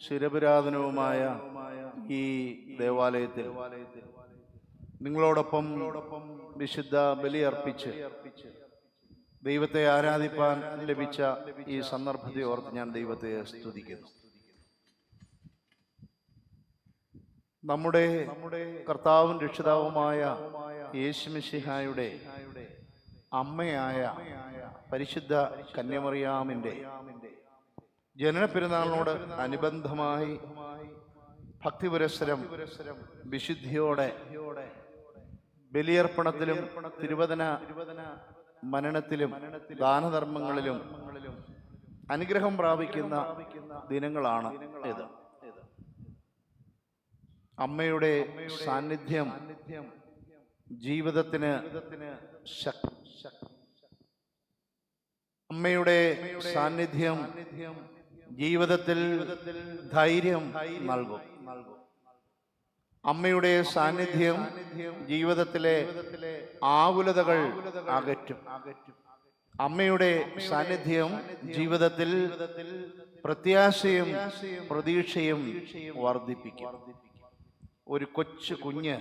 ശിരപുരാതനവുമായ ഈ ദേവാലയത്തിൽ നിങ്ങളോടൊപ്പം വിശുദ്ധ ബലിയർപ്പിച്ച് ദൈവത്തെ ആരാധിപ്പാൻ ലഭിച്ച ഈ സന്ദർഭത്തെ ഓർത്ത് ഞാൻ ദൈവത്തെ സ്തുതിക്കുന്നു. നമ്മുടെ കർത്താവും രക്ഷിതാവുമായ യേശുമിഷിഹായുടെ അമ്മയായ പരിശുദ്ധ കന്യമറിയാമിന്റെ ജനന പെരുന്നാളിനോട് അനുബന്ധമായി ഭക്തിപുരസ്സരം വിശുദ്ധിയോടെ ബലിയർപ്പണത്തിലും തിരുവചന മനനത്തിലും ദാനധർമ്മങ്ങളിലും അനുഗ്രഹം പ്രാപിക്കുന്ന ദിനങ്ങളാണ് ഇത്. അമ്മയുടെ സാന്നിധ്യം ജീവിതത്തിന് അമ്മയുടെ സാന്നിധ്യം ജീവിതത്തിൽ ധൈര്യം നൽകും. അമ്മയുടെ സാന്നിധ്യം ജീവിതത്തിലെ ആകുലതകൾ അകറ്റും. അമ്മയുടെ സാന്നിധ്യം ജീവിതത്തിൽ പ്രത്യാശയും പ്രതീക്ഷയും വർദ്ധിപ്പിക്കും. ഒരു കൊച്ചു കുഞ്ഞ്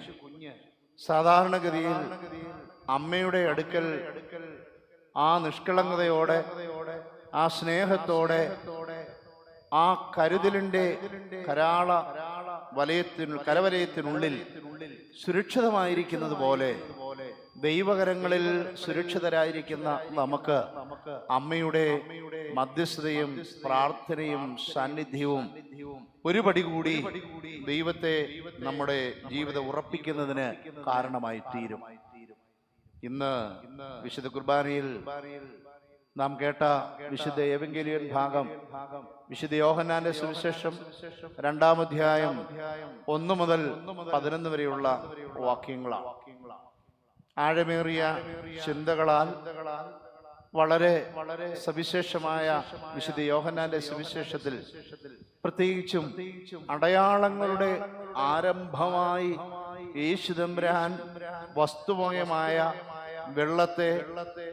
സാധാരണഗതിയിൽ അമ്മയുടെ അടുക്കൽ ആ നിഷ്കളങ്കതയോടെ ആ സ്നേഹത്തോടെ ആ കരുതലിന്റെ കരാള വലയത്തിനു കരവലയത്തിനുള്ളിൽ സുരക്ഷിതമായിരിക്കുന്നത് പോലെ ദൈവകരങ്ങളിൽ സുരക്ഷിതരായിരിക്കുന്ന നമുക്ക് അമ്മയുടെ മധ്യസ്ഥതയും പ്രാർത്ഥനയും സാന്നിധ്യവും ഒരുപടി കൂടി ദൈവത്തെ നമ്മുടെ ജീവിതം ഉറപ്പിക്കുന്നതിന് കാരണമായി തീരും. ഇന്ന് വിശുദ്ധ കുർബാനയിൽ നാം കേട്ട വിശുദ്ധ ഏവങ്കേലിയൻ ഭാഗം വിശുദ്ധ യോഹന്നാന്റെ സുവിശേഷം രണ്ടാം അധ്യായം ഒന്ന് മുതൽ പതിനൊന്ന് വരെയുള്ള വാക്യങ്ങളാണ്. ആഴമേറിയ ചിന്തകളാൽ വളരെ വളരെ സവിശേഷമായ വിശുദ്ധ യോഹന്നാന്റെ സുവിശേഷത്തിൽ പ്രത്യേകിച്ചും അടയാളങ്ങളുടെ ആരംഭമായി യേശുദംബ്രഹാൻ വസ്തുമയമായ വെള്ളത്തെ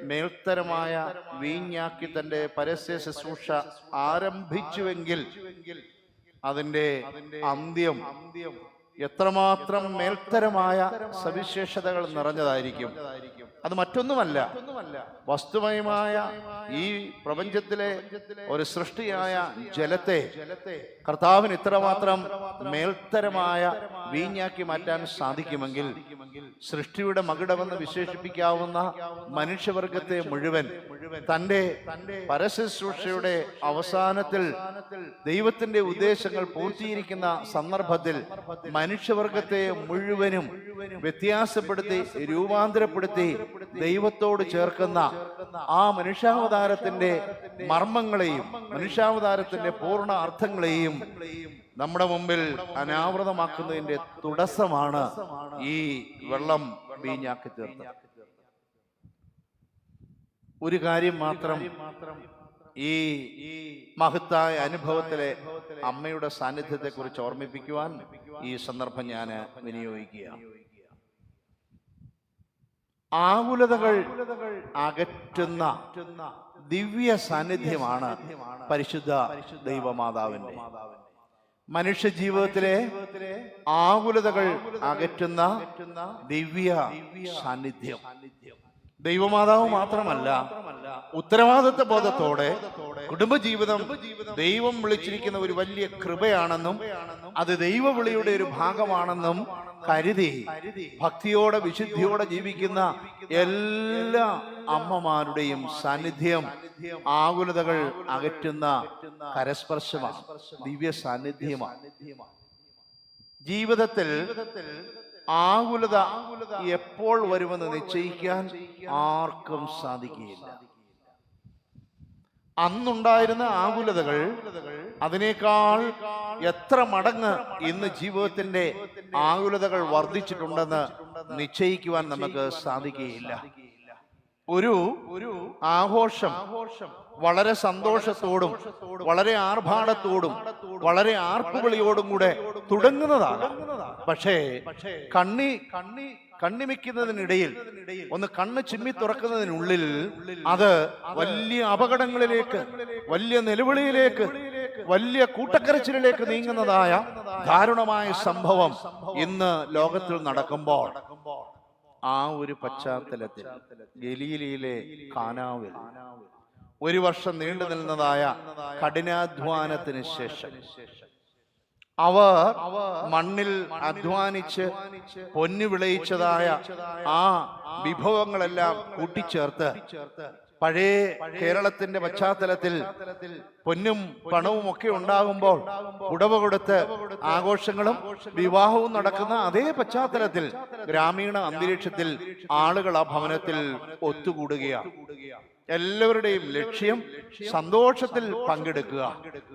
മേൽത്തരമായ വീഞ്ഞാക്കി തന്റെ പരസ്യ ശുശ്രൂഷ ആരംഭിച്ചുവെങ്കിൽ അതിന്റെ അന്ത്യം എത്രമാത്രം മേൽത്തരമായ സവിശേഷതകൾ നിറഞ്ഞതായിരിക്കും. അത് മറ്റൊന്നുമല്ല. വസ്തുമയമായ ഈ പ്രപഞ്ചത്തിലെ ഒരു സൃഷ്ടിയായ ജലത്തെ കർത്താവിന് ഇത്രമാത്രം മേൽത്തരമായ വീഞ്ഞാക്കി മാറ്റാൻ സാധിക്കുമെങ്കിൽ സൃഷ്ടിയുടെ മകിടമെന്ന് വിശേഷിപ്പിക്കാവുന്ന മനുഷ്യവർഗത്തെ മുഴുവൻ തന്റെ പരശുശ്രൂഷയുടെ അവസാനത്തിൽ ദൈവത്തിന്റെ ഉദ്ദേശങ്ങൾ പൂർത്തീകരിക്കുന്ന സന്ദർഭത്തിൽ മനുഷ്യവർഗത്തെ മുഴുവനും വ്യത്യാസപ്പെടുത്തി രൂപാന്തരപ്പെടുത്തി ദൈവത്തോട് ചേർക്കുന്ന ആ മനുഷ്യാവതാരത്തിന്റെ മർമ്മങ്ങളെയും മനുഷ്യാവതാരത്തിന്റെ പൂർണ അർത്ഥങ്ങളെയും നമ്മുടെ മുമ്പിൽ അനാവൃതമാക്കുന്നതിന്റെ തുടസമാണ് ഈ വെള്ളം വീഞ്ഞാക്കി തീർത്തത് ഒരു കാര്യം മാത്രം ഈ മഹത്തായ അനുഭവത്തിലെ അമ്മയുടെ സാന്നിധ്യത്തെ കുറിച്ച് ഓർമ്മിപ്പിക്കുവാൻ ഈ സന്ദർഭം ഞാൻ വിനിയോഗിക്കുക ആകുലതകൾ അകറ്റുന്ന ദിവ്യ സാന്നിധ്യമാണ് പരിശുദ്ധ ദൈവമാതാവിന്റെ മനുഷ്യ ജീവിതത്തിലെ ആകുലതകൾ അകറ്റുന്ന ദിവ്യ സാന്നിധ്യം. ദൈവമാതാവ് മാത്രമല്ല ഉത്തരവാദിത്വ ബോധത്തോടെ കുടുംബജീവിതം ദൈവം വിളിച്ചിരിക്കുന്ന ഒരു വലിയ കൃപയാണെന്നും അത് ദൈവവിളിയുടെ ഒരു ഭാഗമാണെന്നും കരുതി ഭക്തിയോടെ വിശുദ്ധിയോടെ ജീവിക്കുന്ന എല്ലാ അമ്മമാരുടെയും സാന്നിധ്യം ആകുലതകൾ അകറ്റുന്ന കരസ്പർശമാണ് ദിവ്യ സാന്നിധ്യമാണ് ജീവിതത്തിൽ ആകുലത എപ്പോൾ വരുമെന്ന് നിശ്ചയിക്കാൻ ആർക്കും സാധിക്കുകയില്ല. അന്നുണ്ടായിരുന്ന ആകുലതകൾ അതിനേക്കാൾ എത്ര മടങ്ങ് ഇന്ന് ജീവിതത്തിന്റെ ആകുലതകൾ വർദ്ധിച്ചിട്ടുണ്ടെന്ന് നിശ്ചയിക്കുവാൻ നമുക്ക് സാധിക്കുകയില്ല. ഒരു ഒരു ആഘോഷം വളരെ സന്തോഷത്തോടും വളരെ ആർഭാടത്തോടും വളരെ ആർപ്പുവിളിയോടും കൂടെ തുടങ്ങുന്നതാകാം പക്ഷേ കണ്ണി കണ്ണി കണ്ണിമിക്കുന്നതിനിടയിൽ ഒന്ന് കണ്ണ് ചിമ്മി തുറക്കുന്നതിനുള്ളിൽ അത് വലിയ അപകടങ്ങളിലേക്ക് വലിയ നിലവിളിയിലേക്ക് വലിയ കൂട്ടക്കരച്ചിലേക്ക് നീങ്ങുന്നതായ ദാരുണമായ സംഭവം ഇന്ന് ലോകത്തിൽ നടക്കുമ്പോൾ ആ ഒരു പശ്ചാത്തലത്തിൽ ഗലീലിയിലെ കാനാവിൽ ഒരു വർഷം നീണ്ടു നിന്നതായ കഠിനാധ്വാനത്തിന് ശേഷം അവർ മണ്ണിൽ അധ്വാനിച്ച് പൊന്നു വിളയിച്ചതായ ആ വിഭവങ്ങളെല്ലാം കൂട്ടിച്ചേർത്ത് പഴയ കേരളത്തിന്റെ പശ്ചാത്തലത്തിൽ പൊന്നും പണവും ഒക്കെ ഉണ്ടാകുമ്പോൾ ഉടവ കൊടുത്ത് ആഘോഷങ്ങളും വിവാഹവും നടക്കുന്ന അതേ പശ്ചാത്തലത്തിൽ ഗ്രാമീണ അന്തരീക്ഷത്തിൽ ആളുകൾ ആ ഭവനത്തിൽ ഒത്തുകൂടുകയാണ്. എല്ലാവരുടെയും ലക്ഷ്യം സന്തോഷത്തിൽ പങ്കെടുക്കുക.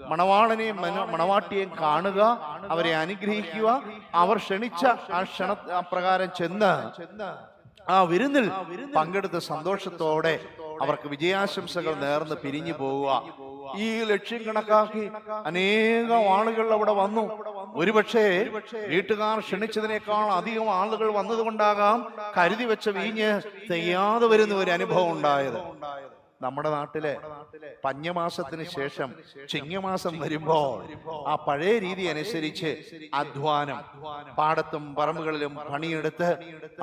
മണവാളനെയും മണവാട്ടിയെയും കാണുക അവരെ അനുഗ്രഹിക്കുക. അവർ ക്ഷണിച്ച ആ ക്ഷണ പ്രകാരം ചെന്ന് ആ വിരുന്നിൽ പങ്കെടുത്ത സന്തോഷത്തോടെ അവർക്ക് വിജയാശംസകൾ നേർന്ന് പിരിഞ്ഞു പോവുക. ഈ ലക്ഷ്യം കണക്കാക്കി അനേകം ആളുകൾ അവിടെ വന്നു. ഒരുപക്ഷെ വീട്ടുകാർ ക്ഷണിച്ചതിനേക്കാൾ അധികം ആളുകൾ വന്നതുകൊണ്ടാകാം കരുതി വെച്ച വീഞ്ഞ് തെയ്യാതെ വരുന്ന ഒരു അനുഭവം ഉണ്ടായത്. നമ്മുടെ നാട്ടിലെ പഞ്ഞമാസത്തിന് ശേഷം ചിങ്ങമാസം വരുമ്പോൾ ആ പഴയ രീതി അനുസരിച്ച് അധ്വാനം പാടത്തും പറമ്പുകളിലും പണിയെടുത്ത്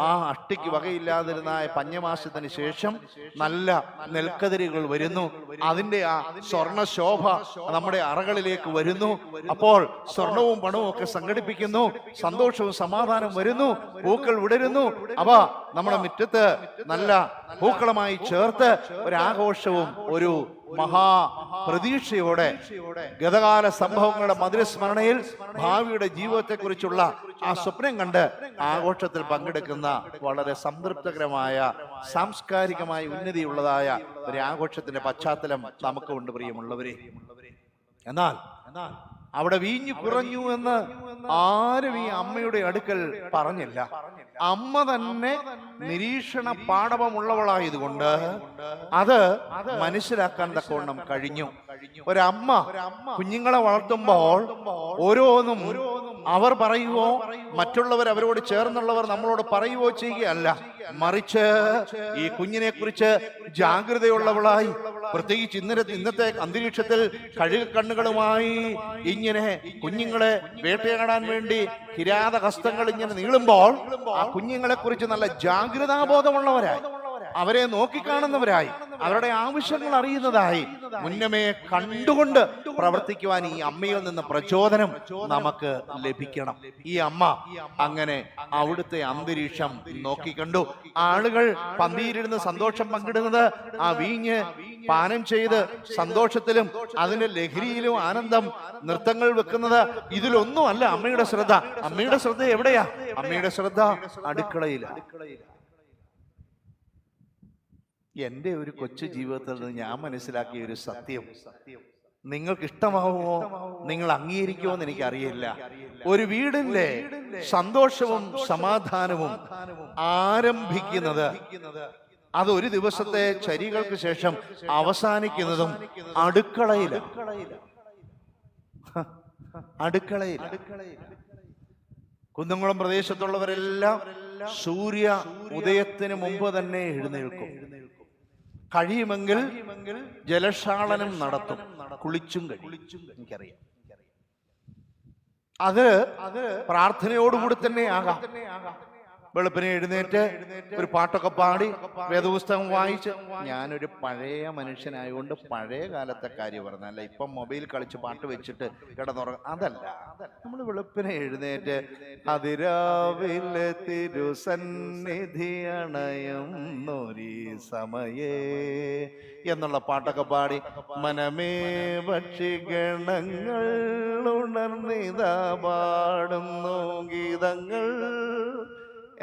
ആ അഷ്ടിക്ക് വകയില്ലാതിരുന്ന പഞ്ഞമാസത്തിന് ശേഷം നല്ല നെൽക്കതിരുകൾ വരുന്നു. അതിന്റെ ആ സ്വർണ ശോഭ നമ്മുടെ അറകളിലേക്ക് വരുന്നു. അപ്പോൾ സ്വർണവും പണവും ഒക്കെ സംഘടിപ്പിക്കുന്നു. സന്തോഷവും സമാധാനവും വരുന്നു. പൂക്കൾ വിടരുന്നു. അവ നമ്മുടെ മുറ്റത്ത് നല്ല പൂക്കളമായി ചേർത്ത് ഒരാഘോഷവും ഒരു മഹാ പ്രതീക്ഷയോടെ ഗതകാല സംഭവങ്ങളുടെ മധുരസ്മരണയിൽ ഭാവിയുടെ ജീവിതത്തെക്കുറിച്ചുള്ള ആ സ്വപ്നം കണ്ട് ആഘോഷത്തിൽ പങ്കെടുക്കുന്ന വളരെ സംതൃപ്തകരമായ സാംസ്കാരികമായ ഉന്നതിയുള്ളതായ ഒരു ആഘോഷത്തിന്റെ പശ്ചാത്തലം നമുക്കുണ്ട് പ്രിയമുള്ളവരെ. എന്നാൽ എന്നാൽ അവിടെ വീഞ്ഞു കുറഞ്ഞു എന്ന് ആരും ഈ അമ്മയുടെ അടുക്കൽ പറഞ്ഞില്ല. അമ്മ തന്നെ നിരീക്ഷണ പാടവമുള്ളവളായതുകൊണ്ട് അത് മനസ്സിലാക്കാൻ തക്കവണ്ണം കഴിഞ്ഞു. ഒരമ്മ കുഞ്ഞുങ്ങളെ വളർത്തുമ്പോൾ ഓരോന്നും അവർ പറയുവോ? മറ്റുള്ളവർ അവരോട് ചേർന്നുള്ളവർ നമ്മളോട് പറയുവോ ചെയ്യുകയല്ല. മറിച്ച് ഈ കുഞ്ഞിനെ കുറിച്ച് ജാഗ്രതയുള്ളവളായി പ്രത്യേകിച്ച് ഇന്നലെ ഇന്നത്തെ അന്തരീക്ഷത്തിൽ കഴുക കണ്ണുകളുമായി ഇങ്ങനെ കുഞ്ഞുങ്ങളെ വേട്ടയാടാൻ വേണ്ടി കിരാത ഹസ്തങ്ങൾ ഇങ്ങനെ നീളുമ്പോൾ ആ കുഞ്ഞുങ്ങളെ കുറിച്ച് നല്ല ജാഗ്രതാബോധമുള്ളവരായി. അവരെ നോക്കിക്കാണുന്നവരായി. അവരുടെ ആവശ്യങ്ങൾ അറിയുന്നതായി. മുന്നമേ കണ്ടുകൊണ്ട് പ്രവർത്തിക്കുവാൻ ഈ അമ്മയിൽ നിന്ന് പ്രചോദനം നമുക്ക് ലഭിക്കണം. ഈ അമ്മ അങ്ങനെ അവിടുത്തെ അന്തരീക്ഷം നോക്കിക്കണ്ടു ആളുകൾ പന്തിയിലിരുന്ന് സന്തോഷം പങ്കിടുന്നത് ആ വീഞ്ഞ് പാനം ചെയ്ത് സന്തോഷത്തിലും അതിന്റെ ലഹരിയിലും ആനന്ദം നൃത്തങ്ങൾ വെക്കുന്നത് ഇതിലൊന്നും അല്ല അമ്മയുടെ ശ്രദ്ധ. അമ്മയുടെ ശ്രദ്ധ എവിടെയാ? അമ്മയുടെ ശ്രദ്ധ അടുക്കളയിൽ എന്റെ ഒരു കൊച്ചു ജീവിതത്തിൽ നിന്ന് ഞാൻ മനസ്സിലാക്കിയ ഒരു സത്യം. നിങ്ങൾക്ക് ഇഷ്ടമാവുമോ നിങ്ങൾ അംഗീകരിക്കുമോ എന്ന് എനിക്കറിയില്ല. ഒരു വീടിന്റെ സന്തോഷവും സമാധാനവും ആരംഭിക്കുന്നത് അത് ഒരു ദിവസത്തെ ചരികൾക്ക് ശേഷം അവസാനിക്കുന്നതും അടുക്കളയിൽ അടുക്കളയിൽ കുന്നംകുളം പ്രദേശത്തുള്ളവരെല്ലാം സൂര്യ ഉദയത്തിന് മുമ്പ് തന്നെ എഴുന്നേൽക്കും. കഴിയുമെങ്കിൽ ജലക്ഷാളനം നടത്തും. കുളിച്ചും കഴിയും. എനിക്കറിയാം. അത് അത് പ്രാർത്ഥനയോടുകൂടി തന്നെ ആകാം. വെളുപ്പിനെ എഴുന്നേറ്റ് ഒരു പാട്ടൊക്കെ പാടി വേദപുസ്തകം വായിച്ച്. ഞാനൊരു പഴയ മനുഷ്യനായതുകൊണ്ട് പഴയ കാലത്തെ കാര്യം പറഞ്ഞല്ല ഇപ്പം മൊബൈൽ കളിച്ച് പാട്ട് വെച്ചിട്ട് കിടന്നുറങ്ങ അതല്ല. നമ്മൾ വെളുപ്പിനെ എഴുന്നേറ്റ് അതിരാവിലെ തിരുസന്നിധി അണയുന്നൊരീ സമയേ എന്നുള്ള പാട്ടൊക്കെ പാടി മനമേ പക്ഷിഗണങ്ങൾ ഉണർന്നിതാ പാടുന്നു ഗീതങ്ങൾ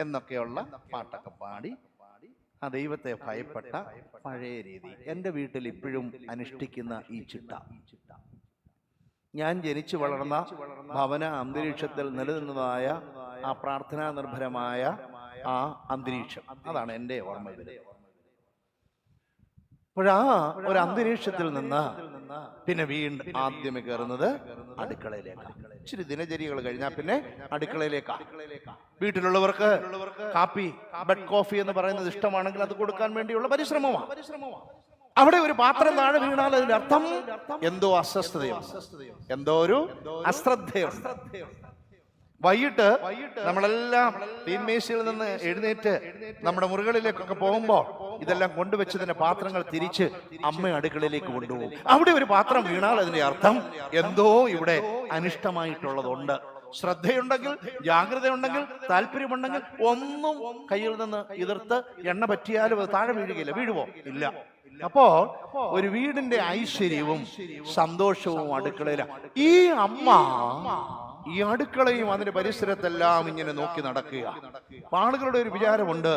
എന്നൊക്കെയുള്ള പാട്ടൊക്കെ പാടി ആ ദൈവത്തെ ഭയപ്പെട്ട പഴയ രീതി. എന്റെ വീട്ടിൽ ഇപ്പോഴും അനുഷ്ഠിക്കുന്ന ഈ ചിട്ട. ഞാൻ ജനിച്ചു വളർന്ന ഭവന അന്തരീക്ഷത്തിൽ നിലനിന്നതായ ആ പ്രാർത്ഥനാ നിർഭരമായ ആ അന്തരീക്ഷം. അതാണ് എന്റെ ഓർമ്മ അപ്പോഴാ ഒരു അന്തരീക്ഷത്തിൽ നിന്ന് പിന്നെ വീണ്ടും ആദ്യമേ കയറുന്നത് അടുക്കളയിലേക്കാണ് ഇച്ചിരി ദിനചര്യകൾ കഴിഞ്ഞാൽ പിന്നെ അടുക്കളയിലേക്കാ. വീട്ടിലുള്ളവർക്ക് കാപ്പി ബെഡ് കോഫി എന്ന് പറയുന്നത് ഇഷ്ടമാണെങ്കിൽ അത് കൊടുക്കാൻ വേണ്ടിയുള്ള പരിശ്രമമാണ് അവിടെ ഒരു പാത്രം താഴെ വീണാൽ അതിന്റെ അർത്ഥം എന്തോ അസ്വസ്ഥതയോ എന്തോ ഒരു അശ്രദ്ധയുണ്ട്. വൈകിട്ട് നമ്മളെല്ലാം തീന്മേശയിൽ നിന്ന് എഴുന്നേറ്റ് നമ്മുടെ മുറികളിലേക്കൊക്കെ പോകുമ്പോൾ ഇതെല്ലാം കൊണ്ടുവച്ചതിന്റെ പാത്രങ്ങൾ തിരിച്ച് അമ്മ അടുക്കളയിലേക്ക് കൊണ്ടുപോകും. അവിടെ ഒരു പാത്രം വീണാൽ അതിന്റെ അർത്ഥം എന്തോ ഇവിടെ അനിഷ്ടമായിട്ടുള്ളതുണ്ട്. ശ്രദ്ധയുണ്ടെങ്കിൽ ജാഗ്രതയുണ്ടെങ്കിൽ താല്പര്യമുണ്ടെങ്കിൽ ഒന്നും കയ്യിൽ നിന്ന് എതിർത്ത് എണ്ണ പറ്റിയാലും അത് താഴെ വീഴുകയില്ല വീഴുവോ? ഇല്ല. അപ്പോ ഒരു വീടിന്റെ ഐശ്വര്യവും സന്തോഷവും അടുക്കളയിലാണ് ഈ അമ്മ ഈ അടുക്കളയും അതിന്റെ പരിസരത്തെല്ലാം ഇങ്ങനെ നോക്കി നടക്കുക. ആളുകളുടെ ഒരു വിചാരമുണ്ട്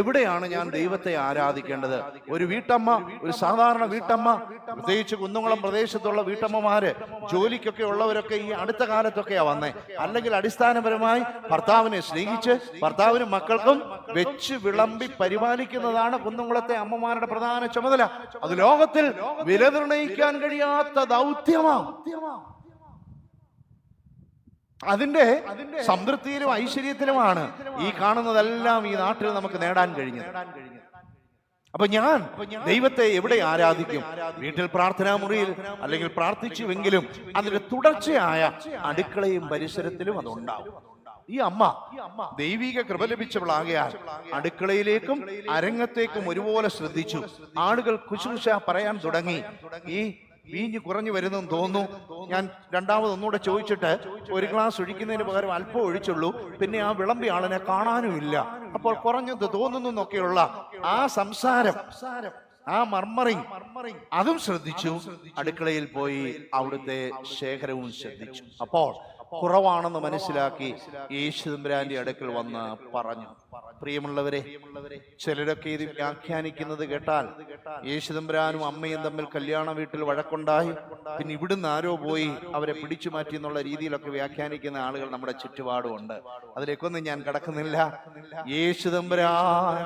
എവിടെയാണ് ഞാൻ ദൈവത്തെ ആരാധിക്കേണ്ടത്? ഒരു വീട്ടമ്മ ഒരു സാധാരണ വീട്ടമ്മ പ്രത്യേകിച്ച് കുന്നംകുളം പ്രദേശത്തുള്ള വീട്ടമ്മമാര് ജോലിക്കൊക്കെ ഉള്ളവരൊക്കെ ഈ അടുത്ത കാലത്തൊക്കെയാ വന്നേ. അല്ലെങ്കിൽ അടിസ്ഥാനപരമായി ഭർത്താവിനെ സ്നേഹിച്ച് ഭർത്താവിനും മക്കൾക്കും വെച്ച് വിളമ്പി പരിപാലിക്കുന്നതാണ് കുന്നംകുളത്തെ അമ്മമാരുടെ പ്രധാന ചുമതല. അത് ലോകത്തിൽ വില നിർണയിക്കാൻ കഴിയാത്ത ദൗത്യമാണ് അതിന്റെ സംതൃപ്തിയിലും ഐശ്വര്യത്തിലുമാണ് ഈ കാണുന്നതെല്ലാം ഈ നാട്ടിൽ നമുക്ക് നേടാൻ കഴിഞ്ഞത്. അപ്പൊ ഞാൻ ദൈവത്തെ എവിടെ ആരാധിക്കും? വീട്ടിൽ പ്രാർത്ഥനാ മുറിയിൽ അല്ലെങ്കിൽ പ്രാർത്ഥിച്ചുവെങ്കിലും അതിന്റെ തുടർച്ചയായ അടുക്കളയും പരിസരത്തിലും അതുണ്ടാവും. ഈ അമ്മ ദൈവിക കൃപ ലഭിച്ചവളാകയാൽ അടുക്കളയിലേക്കും അരങ്ങത്തേക്കും ഒരുപോലെ ശ്രദ്ധിച്ചു. ആളുകൾ കുശുശ പറയാൻ തുടങ്ങി. ഈ വീഞ്ഞ് കുറഞ്ഞു വരുന്നെന്ന് തോന്നുന്നു. ഞാൻ രണ്ടാമത് ഒന്നുകൂടെ ചോദിച്ചിട്ട് ഒരു ഗ്ലാസ് ഒഴിക്കുന്നതിന് പകരം അല്പം ഒഴിച്ചുള്ളൂ. പിന്നെ ആ വിളമ്പി ആളിനെ കാണാനുമില്ല. അപ്പോൾ കുറഞ്ഞത് തോന്നുന്നു എന്നൊക്കെയുള്ള ആ സംസാരം ആ മർമറിങ് അതും ശ്രദ്ധിച്ചു. അടുക്കളയിൽ പോയി അവിടുത്തെ ശേഖരവും ശ്രദ്ധിച്ചു. അപ്പോൾ കുറവാണെന്ന് മനസ്സിലാക്കി യേശുദമ്പുരാന്റെ അടുക്കൽ വന്ന് പറഞ്ഞു. പ്രിയമുള്ളവരെ ചിലരൊക്കെ ഇത് വ്യാഖ്യാനിക്കുന്നത് കേട്ടാൽ യേശുദമ്പുരാനും അമ്മയും തമ്മിൽ കല്യാണ വീട്ടിൽ വഴക്കുണ്ടായി. പിന്നെ ഇവിടുന്ന് ആരോ പോയി അവരെ പിടിച്ചു മാറ്റി എന്നുള്ള രീതിയിലൊക്കെ വ്യാഖ്യാനിക്കുന്ന ആളുകൾ നമ്മുടെ ചുറ്റുപാടുമുണ്ട്. അതിലേക്കൊന്നും ഞാൻ കടക്കുന്നില്ല. യേശുദമ്പുരാൻ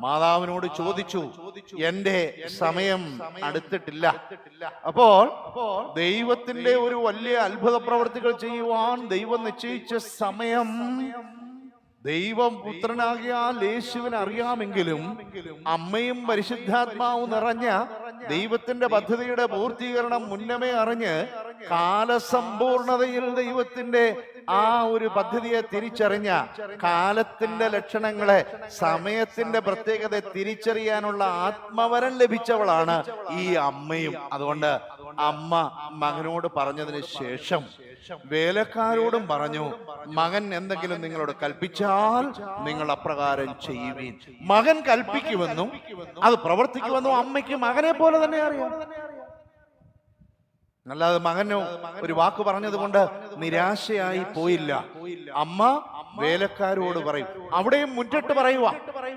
മാതാവിനോട് ചോദിച്ചു എന്റെ സമയം അടുത്തിട്ടില്ല. അപ്പോൾ ദൈവത്തിന്റെ ഒരു വലിയ അത്ഭുത പ്രവർത്തികൾ ചെയ്യുവാൻ ദൈവം നിശ്ചയിച്ച സമയം ദൈവം പുത്രനാകിയാൽ യേശുവിനെ അറിയാമെങ്കിലും അമ്മയും പരിശുദ്ധാത്മാവും നിറഞ്ഞ ദൈവത്തിന്റെ പദ്ധതിയുടെ പൂർത്തീകരണം മുന്നമേ അറിഞ്ഞ് കാലസമ്പൂർണതയിൽ ദൈവത്തിന്റെ ആ ഒരു പദ്ധതിയെ തിരിച്ചറിഞ്ഞ കാലത്തിന്റെ ലക്ഷണങ്ങളെ സമയത്തിന്റെ പ്രത്യേകത തിരിച്ചറിയാനുള്ള ആത്മവരം ലഭിച്ചവളാണ് ഈ അമ്മയും. അതുകൊണ്ട് അമ്മ മകനോട് പറഞ്ഞതിന് ശേഷം വേലക്കാരോടും പറഞ്ഞു മകൻ എന്തെങ്കിലും നിങ്ങളോട് കൽപ്പിച്ചാൽ നിങ്ങൾ അപ്രകാരം ചെയ്യുവീൻ. മകൻ കൽപ്പിക്കുമെന്നും അത് പ്രവർത്തിക്കുമെന്നും അമ്മയ്ക്ക് മകനെ പോലെ തന്നെ അറിയാം. അല്ലാതെ മകനോ ഒരു വാക്ക് പറഞ്ഞത് കൊണ്ട് നിരാശയായി പോയില്ല. അമ്മ വേലക്കാരോട് പറയും. അവിടെയും മുറ്റിട്ട് പറയുക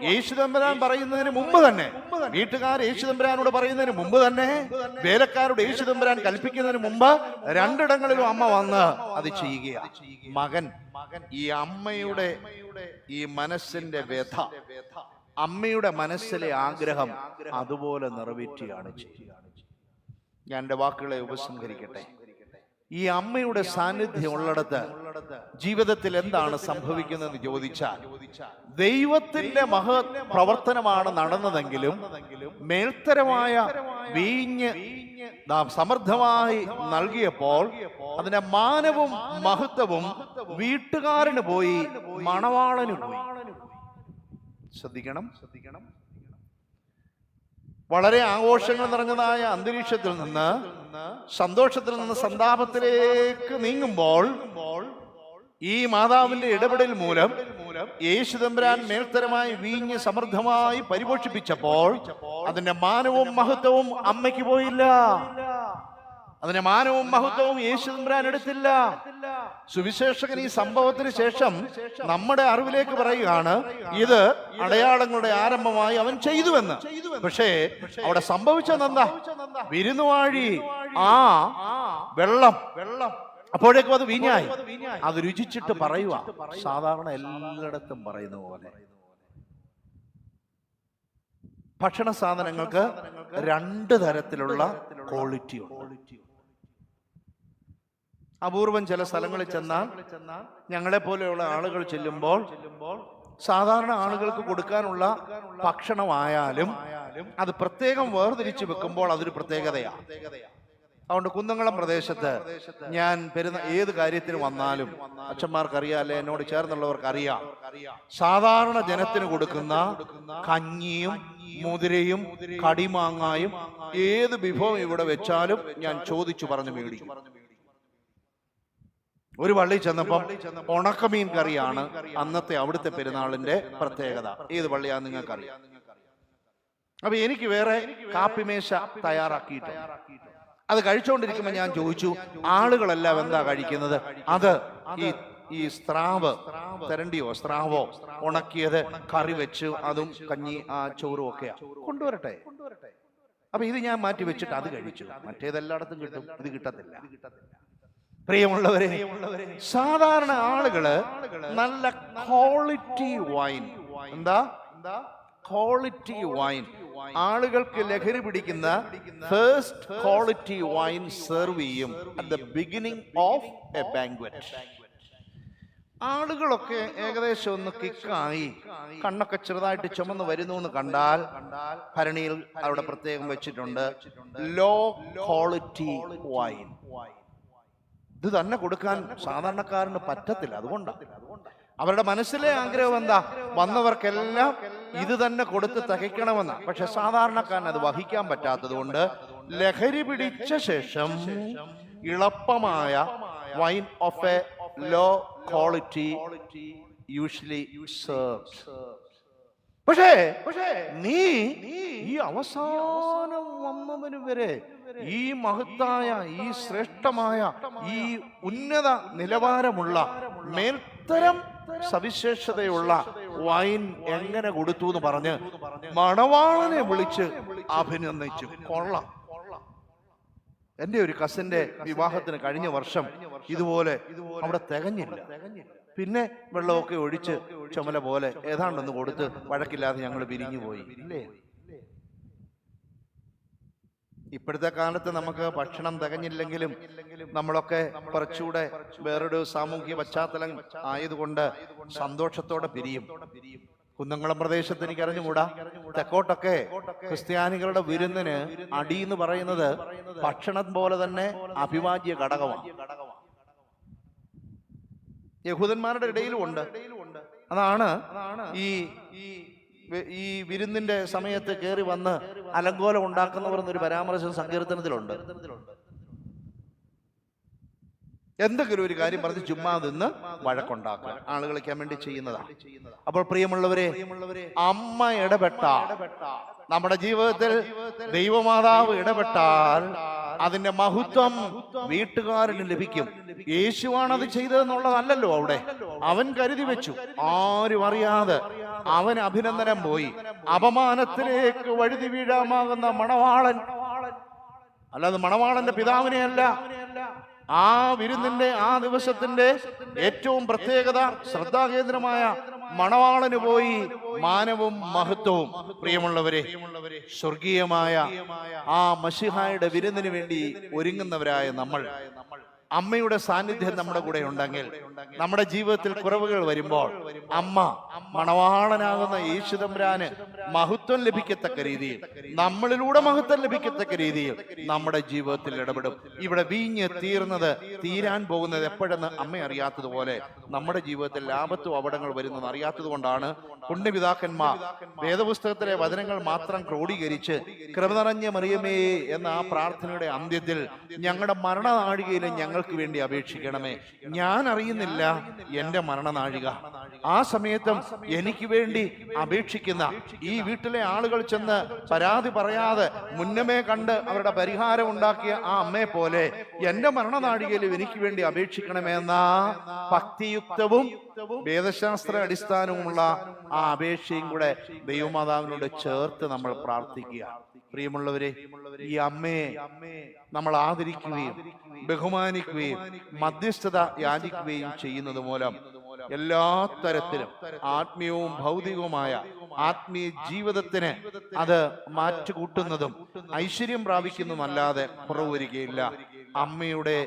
യേശുദമ്പരാൻ പറയുന്നതിന് മുമ്പ് തന്നെ. വീട്ടുകാർ യേശുദമ്പരാനോട് പറയുന്നതിന് മുമ്പ് തന്നെ. വേലക്കാരോട് യേശുദമ്പരാൻ കൽപ്പിക്കുന്നതിന് മുമ്പ് രണ്ടിടങ്ങളിലും അമ്മ വന്ന് അത് ചെയ്യുകയാണ് മകൻ ഈ അമ്മയുടെ ഈ മനസ്സിന്റെ വ്യഥ അമ്മയുടെ മനസ്സിലെ ആഗ്രഹം അതുപോലെ നിറവേറ്റുകയാണ് ചെയ്യുക. ഞാൻ എന്റെ വാക്കുകളെ ഉപസംഹരിക്കട്ടെ ഈ അമ്മയുടെ സാന്നിധ്യം ഉള്ളിടത്ത് ജീവിതത്തിൽ എന്താണ് സംഭവിക്കുന്നതെന്ന് ചോദിച്ചാൽ ദൈവത്തിന്റെ മഹ പ്രവർത്തനമാണ് നടന്നതെങ്കിലും മേൽത്തരമായ വീഞ്ഞ് നാം സമൃദ്ധമായി നൽകിയപ്പോൾ അതിന്റെ മാനവും മഹത്വവും വീട്ടുകാരന് പോയി. മണവാളന് പോയി. ശ്രദ്ധിക്കണം. ശ്രദ്ധിക്കണം. വളരെ ആഘോഷങ്ങൾ നിറഞ്ഞതായ അന്തരീക്ഷത്തിൽ നിന്ന് സന്തോഷത്തിൽ നിന്ന് സന്താപത്തിലേക്ക് നീങ്ങുമ്പോൾ ഈ മാതാവിന്റെ ഇടപെടൽ മൂലം യേശു തമ്പുരാൻ മേൽത്തരമായി വീഞ്ഞ് സമൃദ്ധമായി പരിപോഷിപ്പിച്ചപ്പോൾ അതിന്റെ മാനവും മഹത്വവും അമ്മയ്ക്ക് പോയില്ല. അതിന്റെ മാനവും മഹത്വവും യേശു തമ്പുരാൻ എടുത്തില്ല. സുവിശേഷകൻ ഈ സംഭവത്തിന് ശേഷം നമ്മുടെ അറിവിലേക്ക് പറയുകയാണ് ഇത് അടയാളങ്ങളുടെ ആരംഭമായി അവൻ ചെയ്തുവെന്ന്. പക്ഷേ അവിടെ സംഭവിച്ചതെന്താ? വിരുന്നുവാഴി ആ വെള്ളം. വെള്ളം അപ്പോഴേക്കും അത് വീഞ്ഞായി. അത് രുചിച്ചിട്ട് പറയുക സാധാരണ എല്ലായിടത്തും പറയുന്ന പോലെ. ഭക്ഷണ സാധനങ്ങൾക്ക് രണ്ട് തരത്തിലുള്ള ക്വാളിറ്റി ഉണ്ട്. അപൂർവം ചില സ്ഥലങ്ങളിൽ ചെന്നാൽ ഞങ്ങളെ പോലെയുള്ള ആളുകൾ ചെല്ലുമ്പോൾ സാധാരണ ആളുകൾക്ക് കൊടുക്കാനുള്ള ഭക്ഷണമായാലും അത് പ്രത്യേകം വേർതിരിച്ച് വെക്കുമ്പോൾ അതൊരു പ്രത്യേകതയാണ് അതുകൊണ്ട് കുന്നംകുളം പ്രദേശത്ത് ഞാൻ പെരുന്ന ഏത് കാര്യത്തിന് വന്നാലും അച്ഛന്മാർക്ക് അറിയാല്ലേ എന്നോട് ചേർന്നുള്ളവർക്ക് അറിയാം സാധാരണ ജനത്തിന് കൊടുക്കുന്ന കഞ്ഞിയും മുതിരയും കടിമാങ്ങായും ഏത് വിഭവം ഇവിടെ വെച്ചാലും ഞാൻ ചോദിച്ചു പറഞ്ഞു മേടിക്കും. ഒരു പള്ളി ചെന്നപ്പം ഉണക്കമീൻ കറിയാണ് അന്നത്തെ അവിടുത്തെ പെരുന്നാളിന്റെ പ്രത്യേകത. ഏത് പള്ളിയാന്ന് നിങ്ങൾക്കറിയാം? അപ്പൊ എനിക്ക് വേറെ കാപ്പിമേശ തയ്യാറാക്കിയിട്ടുണ്ട്. അത് കഴിച്ചുകൊണ്ടിരിക്കുമ്പോൾ ഞാൻ ചോദിച്ചു ആളുകളെല്ലാം എന്താ കഴിക്കുന്നത്? അത് ഈ ഈ സ്രാവ് തരണ്ടിയോ സ്രാവോ ഉണക്കിയത് കറി വെച്ച് അതും കഞ്ഞി ആ ചോറും ഒക്കെയാ. കൊണ്ടുവരട്ടെ. അപ്പൊ ഇത് ഞാൻ മാറ്റി വെച്ചിട്ട് അത് കഴിച്ചു. മറ്റേതെല്ലായിടത്തും കിട്ടും. ഇത് കിട്ടത്തില്ല. പ്രിയമുള്ളവരെ സാധാരണ ആളുകൾ നല്ല ക്വാളിറ്റി വൈൻ എന്താ? ക്വാളിറ്റി വൈൻ ആളുകൾക്ക് ലഹരി പിടിക്കുന്ന ഫേസ്റ്റ് ക്വാളിറ്റി വൈൻ സെർവ് ചെയ്യും at the beginning of a banquet ആളുകളൊക്കെ ഏകദേശം ഒന്ന് കിക്കായി കണ്ണൊക്കെ ചെറുതായിട്ട് ചുമന്ന് വരുന്നു എന്ന് കണ്ടാൽ ഭരണിയിൽ അവിടെ പ്രത്യേകം വെച്ചിട്ടുണ്ട് ലോ ക്വാളിറ്റി വൈൻ ഇത് തന്നെ കൊടുക്കാൻ സാധാരണക്കാരന് പറ്റത്തില്ല അതുകൊണ്ടാണ് അവരുടെ മനസ്സിലെ ആഗ്രഹം എന്താ? വന്നവർക്കെല്ലാം ഇത് തന്നെ കൊടുത്ത് തികയ്ക്കണമെന്ന പക്ഷെ സാധാരണക്കാരൻ അത് വഹിക്കാൻ പറ്റാത്തത് കൊണ്ട് ലഹരി പിടിച്ച ശേഷം ഇളപ്പമായ wine of a low quality usually പക്ഷേ പക്ഷേ നീ ഈ അവസാനം വന്നവന് വരെ ഈ മഹത്തായ ഈ ശ്രേഷ്ഠമായ ഈ ഉന്നത നിലവാരമുള്ള മേൽത്തരം സവിശേഷതയുള്ള വൈൻ എങ്ങനെ കൊടുത്തു എന്ന് പറഞ്ഞ് മണവാളനെ വിളിച്ച് അഭിനന്ദിച്ചു. കൊള്ളാം. എന്റെ ഒരു കസിന്റെ വിവാഹത്തിന് കഴിഞ്ഞ വർഷം ഇതുപോലെ അവിടെ തികഞ്ഞില്ല. പിന്നെ വെള്ളമൊക്കെ ഒഴിച്ച് ചുമല പോലെ ഏതാണ്ടൊന്ന് കൊടുത്ത് വഴക്കില്ലാതെ ഞങ്ങൾ പിരിഞ്ഞു പോയി ഇല്ലേ? ഇപ്പോഴത്തെ കാലത്ത് നമുക്ക് ഭക്ഷണം തികഞ്ഞില്ലെങ്കിലും നമ്മളൊക്കെ കുറച്ചുകൂടെ വേറൊരു സാമൂഹ്യ പശ്ചാത്തലം ആയതുകൊണ്ട് സന്തോഷത്തോടെ പിരിയും. കുന്നംകുളം പ്രദേശത്ത് എനിക്ക് അറിഞ്ഞുകൂടാ. തെക്കോട്ടൊക്കെ ക്രിസ്ത്യാനികളുടെ വിരുന്നിന് അടി എന്ന് പറയുന്നത് ഭക്ഷണം പോലെ തന്നെ അഭിവാജ്യ ഘടകമാണ്. യഹൂദന്മാരുടെ ഇടയിലും ഉണ്ട്. അതാണ് ഈ ഈ വിരുന്നിന്റെ സമയത്ത് കയറി വന്ന് അലങ്കോലം ഉണ്ടാക്കുന്നവർ എന്നൊരു പരാമർശം സങ്കീർത്തനത്തിലുണ്ട്. എന്തെങ്കിലും ഒരു കാര്യം പറഞ്ഞ് ചുമ്മാ നിന്ന് വഴക്കുണ്ടാക്കുക. ആളുകൾ വേണ്ടി ചെയ്യുന്നതാണ് അപ്പോൾ പ്രിയമുള്ളവരെ അമ്മ ഇടപെട്ട. നമ്മുടെ ജീവിതത്തിൽ ദൈവമാതാവ് ഇടപെട്ടാൽ അതിന്റെ മഹത്വം വീട്ടുകാരന് ലഭിക്കും. യേശുവാണ് അത് ചെയ്തതെന്നുള്ളതല്ലല്ലോ അവിടെ. അവൻ കരുതി വെച്ചു. ആരും അറിയാതെ അവൻ അഭിനന്ദനം പോയി. അപമാനത്തിലേക്ക് വഴുതി വീഴാമാകുന്ന മണവാളൻ. അല്ലാതെ മണവാളന്റെ പിതാവിനെയല്ല. ആ വിരുന്നിന്റെ ആ ദിവസത്തിന്റെ ഏറ്റവും പ്രത്യേകത ശ്രദ്ധാകേന്ദ്രമായ മണവാളന് പോയി മാനവും മഹത്വവും. പ്രിയമുള്ളവരെ സ്വർഗീയമായ ആ മഷിഹായുടെ വിരുന്നിന് വേണ്ടി ഒരുങ്ങുന്നവരായ നമ്മൾ. അമ്മയുടെ സാന്നിധ്യം നമ്മുടെ കൂടെ ഉണ്ടെങ്കിൽ നമ്മുടെ ജീവിതത്തിൽ കുറവുകൾ വരുമ്പോൾ അമ്മ മണവാളനാകുന്ന യേശുതമ്പുരാന് മഹത്വം ലഭിക്കത്തക്ക രീതിയിൽ നമ്മളിലൂടെ മഹത്വം ലഭിക്കത്തക്ക രീതിയിൽ നമ്മുടെ ജീവിതത്തിൽ ഇടപെടും. ഇവിടെ വീഞ്ഞ് തീർന്നത് തീരാൻ പോകുന്നത് എപ്പോഴെന്ന് അമ്മ അറിയാത്തതുപോലെ നമ്മുടെ ജീവിതത്തിൽ ലാഭത്തും അപടങ്ങൾ വരുന്നത് അറിയാത്തത് കൊണ്ടാണ് പുണ്യപിതാക്കന്മാർ വേദപുസ്തകത്തിലെ വചനങ്ങൾ മാത്രം ക്രോഡീകരിച്ച് കൃപ നിറഞ്ഞ മറിയമേ എന്ന ആ പ്രാർത്ഥനയുടെ അന്ത്യത്തിൽ ഞങ്ങളുടെ മരണനാഴികയിൽ ഞങ്ങൾക്ക് വേണ്ടി അപേക്ഷിക്കണമേ. ഞാൻ അറിയുന്നില്ല എന്റെ മരണനാഴിക. ആ സമയത്തും എനിക്ക് വേണ്ടി അപേക്ഷിക്കുന്ന ഈ വീട്ടിലെ ആളുകൾ ചെന്ന് പരാതി പറയാതെ മുന്നമേ കണ്ട് അവരുടെ പരിഹാരം ഉണ്ടാക്കിയ ആ അമ്മയെ പോലെ എന്റെ മരണനാഴികയിലും എനിക്ക് വേണ്ടി അപേക്ഷിക്കണമെന്ന ഭക്തിയുക്തവും വേദശാസ്ത്ര അടിസ്ഥാനവുമുള്ള ആ അപേക്ഷയും കൂടെ ദൈവമാതാവിനോട് ചേർത്ത് നമ്മൾ പ്രാർത്ഥിക്കുക. പ്രിയമുള്ളവരെ ഈ അമ്മയെ നമ്മൾ ആദരിക്കുകയും ബഹുമാനിക്കുകയും മധ്യസ്ഥത യാചിക്കുകയും ചെയ്യുന്നത് മൂലം എല്ലാ തരത്തിലും ആത്മീയവും ഭൗതികവുമായ ആത്മീയ ജീവിതത്തിന് അത് മാറ്റുകൂട്ടുന്നതും ഐശ്വര്യം പ്രാപിക്കുന്നതുമല്ലാതെ കുറവ് വരികയില്ല അമ്മയുടെ